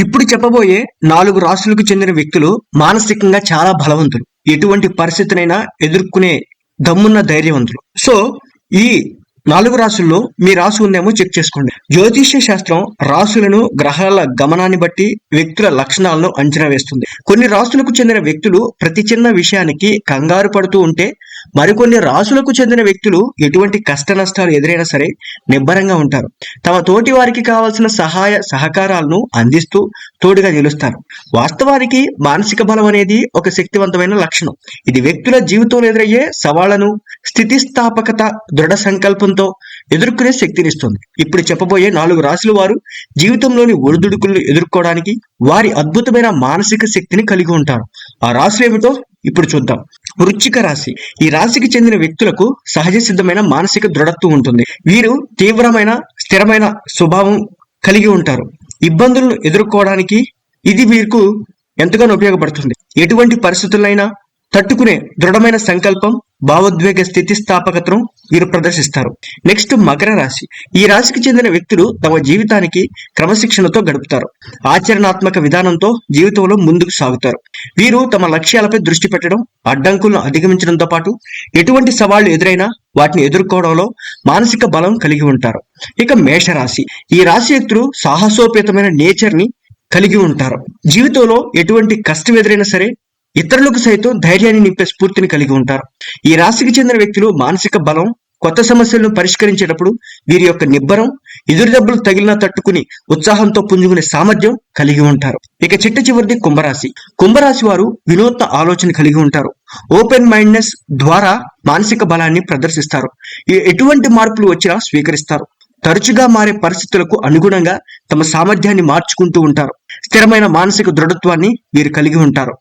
ఇప్పుడు చెప్పబోయే నాలుగు రాష్ట్రాలకు చెందిన వ్యక్తులు మానసికంగా చాలా బలవంతులు. ఎటువంటి పరిస్థితినైనా ఎదుర్కొనే దమ్మున్న ధైర్యవంతులు. సో ఈ నాలుగు రాసుల్లో మీ రాసు ఉందేమో చెక్ చేసుకోండి. జ్యోతిష్య శాస్త్రం రాసులను గ్రహాల గమనాన్ని బట్టి వ్యక్తుల లక్షణాలను అంచనా వేస్తుంది. కొన్ని రాసులకు చెందిన వ్యక్తులు ప్రతి చిన్న విషయానికి కంగారు పడుతూ ఉంటే మరికొన్ని రాసులకు చెందిన వ్యక్తులు ఎటువంటి కష్ట నష్టాలు ఎదురైనా సరే నిబ్బరంగా ఉంటారు. తమ తోటి వారికి కావాల్సిన సహాయ సహకారాలను అందిస్తూ తోడుగా నిలుస్తారు. వాస్తవానికి మానసిక బలం అనేది ఒక శక్తివంతమైన లక్షణం. ఇది వ్యక్తుల జీవితంలో ఎదురయ్యే సవాళ్ళను స్థితిస్థాపకత దృఢ సంకల్పంతో ఎదుర్కొనే శక్తినిస్తుంది. ఇప్పుడు చెప్పబోయే నాలుగు రాశుల వారు జీవితంలోని ఒడిదుడుకులను ఎదుర్కోవడానికి వారి అద్భుతమైన మానసిక శక్తిని కలిగి ఉంటారు. ఆ రాశులు ఏమిటో ఇప్పుడు చూద్దాం. వృచ్చిక రాశి. ఈ రాశికి చెందిన వ్యక్తులకు సహజ సిద్ధమైన మానసిక దృఢత్వం ఉంటుంది. వీరు తీవ్రమైన స్థిరమైన స్వభావం కలిగి ఉంటారు. ఇబ్బందులను ఎదుర్కోవడానికి ఇది వీరికి ఎంతగానో ఉపయోగపడుతుంది. ఎటువంటి పరిస్థితులైనా తట్టుకునే దృఢమైన సంకల్పం భావోద్వేగ స్థితిస్థాపకతను వీరు ప్రదర్శిస్తారు. నెక్స్ట్ మకర రాశి. ఈ రాశికి చెందిన వ్యక్తులు తమ జీవితానికి క్రమశిక్షణతో గడుపుతారు. ఆచరణాత్మక విధానంతో జీవితంలో ముందుకు సాగుతారు. వీరు తమ లక్ష్యాలపై దృష్టి పెట్టడం అడ్డంకులను అధిగమించడంతో పాటు ఎటువంటి సవాళ్ళు ఎదురైనా వాటిని ఎదుర్కోవడంలో మానసిక బలం కలిగి ఉంటారు. ఇక మేషరాశి. ఈ రాశి వ్యక్తులు సాహసోపేతమైన నేచర్ని కలిగి ఉంటారు. జీవితంలో ఎటువంటి కష్టం ఎదురైనా సరే ఇతరులకు సైతం ధైర్యాన్ని నింపే స్ఫూర్తిని కలిగి ఉంటారు. ఈ రాశికి చెందిన వ్యక్తులు మానసిక బలం కొత్త సమస్యలను పరిష్కరించేటప్పుడు వీరి యొక్క నిబ్బరం ఎదురు దెబ్బలు తగిలినా తట్టుకుని ఉత్సాహంతో పుంజుకునే సామర్థ్యం కలిగి ఉంటారు. ఇక చిట్ట చివరిది కుంభరాశి. కుంభరాశి వారు వినూత్న ఆలోచన కలిగి ఉంటారు. ఓపెన్ మైండ్నెస్ ద్వారా మానసిక బలాన్ని ప్రదర్శిస్తారు. ఎటువంటి మార్పులు వచ్చినా స్వీకరిస్తారు. తరచుగా మారే పరిస్థితులకు అనుగుణంగా తమ సామర్థ్యాన్ని మార్చుకుంటూ ఉంటారు. స్థిరమైన మానసిక దృఢత్వాన్ని వీరు కలిగి ఉంటారు.